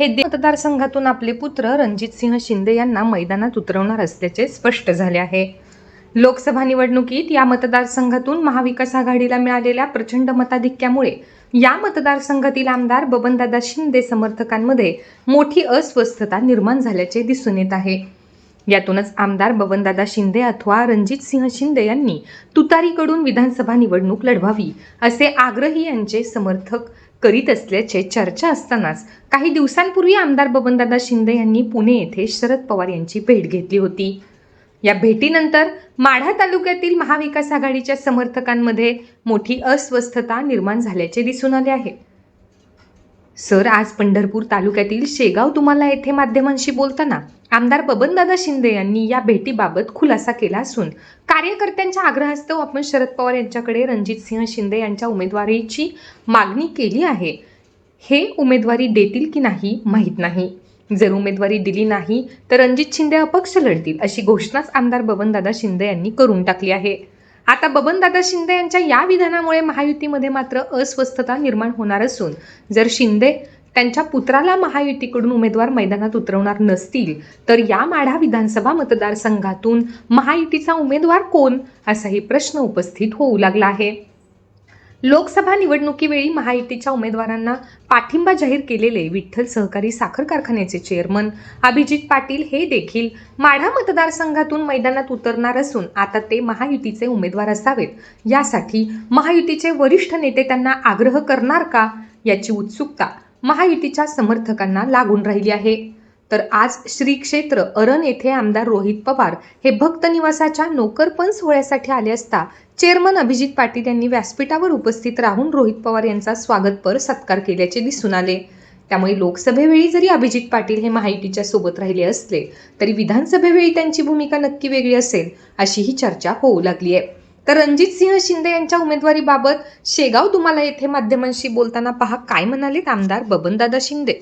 हे मतदारसंघातून आपले पुत्र रणजितसिंह शिंदे यांना मैदानात उतरवणार असल्याचे स्पष्ट झाले आहे. लोकसभा निवडणुकीत या मतदारसंघातून महाविकास आघाडीला मिळालेल्या प्रचंड मताधिक्यामुळे या मतदारसंघातील आमदार बबनदादा शिंदे समर्थकांमध्ये मोठी अस्वस्थता निर्माण झाल्याचे दिसून येत आहे. यातूनच आमदार बबनदादा शिंदे अथवा रणजितसिंह शिंदे यांनी तुतारीकडून विधानसभा निवडणूक लढवावी असे आग्रही यांचे समर्थक करीत असल्याचे चर्चा असतानाच काही दिवसांपूर्वी आमदार बबनदादा शिंदे यांनी पुणे येथे शरद पवार यांची भेट घेतली होती. या भेटीनंतर माढा तालुक्यातील महाविकास आघाडीच्या समर्थकांमध्ये मोठी अस्वस्थता निर्माण झाल्याचे दिसून आले आहे. सर आज पंढरपूर तालुक्यातील शेगाव तुम्हाला येथे माध्यमांशी बोलताना आमदार बबनदादा शिंदे यांनी या भेटीबाबत खुलासा केला असून कार्यकर्त्यांच्या आग्रहास्तव आपण शरद पवार यांच्याकडे रणजितसिंह शिंदे यांच्या उमेदवारीची मागणी केली आहे. हे उमेदवारी देतील की नाही माहीत नाही. जर उमेदवारी दिली नाही तर रणजित शिंदे अपक्ष लढतील अशी घोषणाच आमदार बबनदादा शिंदे यांनी करून टाकली आहे. आता बबनदादा शिंदे यांच्या या विधानामुळे महायुतीमध्ये मात्र अस्वस्थता निर्माण होणार असून जर शिंदे त्यांच्या पुत्राला महायुतीकडून उमेदवार मैदानात उतरवणार नसतील तर या माढा विधानसभा मतदारसंघातून महायुतीचा उमेदवार कोण? असाही प्रश्न उपस्थित होऊ लागला आहे. लोकसभा निवडणुकीवेळी महायुतीच्या उमेदवारांना पाठिंबा जाहीर केलेले विठ्ठल सहकारी साखर कारखान्याचे चेअरमन अभिजित पाटील हे देखील माढा मतदारसंघातून मैदानात उतरणार असून आता ते महायुतीचे उमेदवार असावेत. यासाठी महायुतीचे वरिष्ठ नेते त्यांना आग्रह करणार का? याची उत्सुकता महायुतीच्या समर्थकांना लागून राहिली आहे. तर आज श्री क्षेत्र अरण येथे आमदार रोहित पवार हे भक्त निवासाच्या नोकरपण सोहळ्यासाठी आले असता चेअरमन अभिजित पाटील यांनी व्यासपीठावर उपस्थित राहून रोहित पवार यांचा स्वागतपर सत्कार केल्याचे दिसून आले. त्यामुळे लोकसभेवेळी जरी अभिजित पाटील हे महायुतीच्या सोबत राहिले असले तरी विधानसभेवेळी त्यांची भूमिका नक्की वेगळी असेल अशी ही चर्चा होऊ लागली आहे. तर रणजितसिंह शिंदे यांच्या उमेदवारीबाबत शेगाव तुम्हाला येथे माध्यमांशी बोलताना पहा काय म्हणालेत आमदार बबनदादा शिंदे?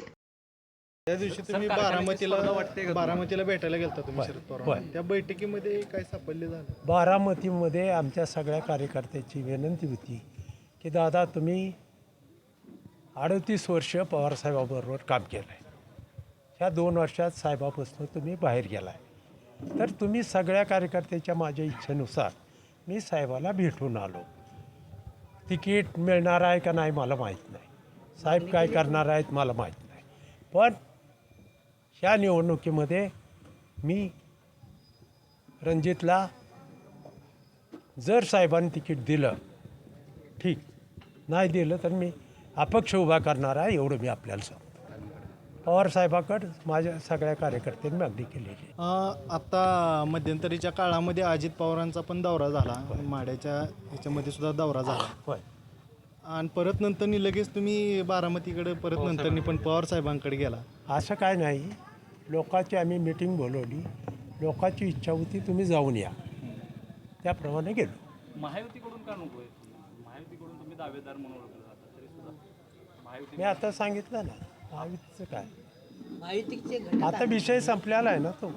त्या दिवशी तुम्ही बारामतीला बारामतीला भेटायला गेलता तुम्ही शरद पवार. त्या बैठकीमध्ये काय सापडले झालं? बारामतीमध्ये आमच्या सगळ्या कार्यकर्त्याची विनंती होती की दादा तुम्ही अडतीस वर्ष पवारसाहेबाबरोबर काम केलं आहे ह्या दोन वर्षात साहेबापासून तुम्ही बाहेर गेला आहे तर तुम्ही सगळ्या कार्यकर्त्याच्या माझ्या इच्छेनुसार मी साहेबाला भेटून आलो. तिकीट मिळणार आहे का नाही मला माहीत नाही. साहेब काय करणार आहेत मला माहीत नाही. पण ह्या निवडणुकीमध्ये मी रणजितला जर साहेबांनी तिकीट दिलं ठीक. नाही दिलं तर मी अपक्ष उभा करणार आहे एवढं मी आपल्याला सांगतो. पवार साहेबाकडं माझ्या सगळ्या कार्यकर्त्यांनी मागणी केलेली. अं, आता मध्यंतरीच्या काळामध्ये अजित पवारांचा पण दौरा झाला. माड्याच्या ह्याच्यामध्ये सुद्धा दौरा झाला. होय. आणि परत नंतरनी लगेच तुम्ही बारामतीकडे परत नंतरनी पण पवार साहेबांकडे गेला. असं काय नाही. लोकांची आम्ही मिटिंग बोलवली. लोकांची इच्छा होती तुम्ही जाऊन या. त्याप्रमाणे गेलो. महायुतीकडून का नको आहे? महायुतीकडून तुम्ही दावेदार म्हणून ओळखले जाता तरी सुद्धा. महायुती मी आता सांगितलं ना. महायुतीचं काय? आता विषय संपलेला आहे ना तो.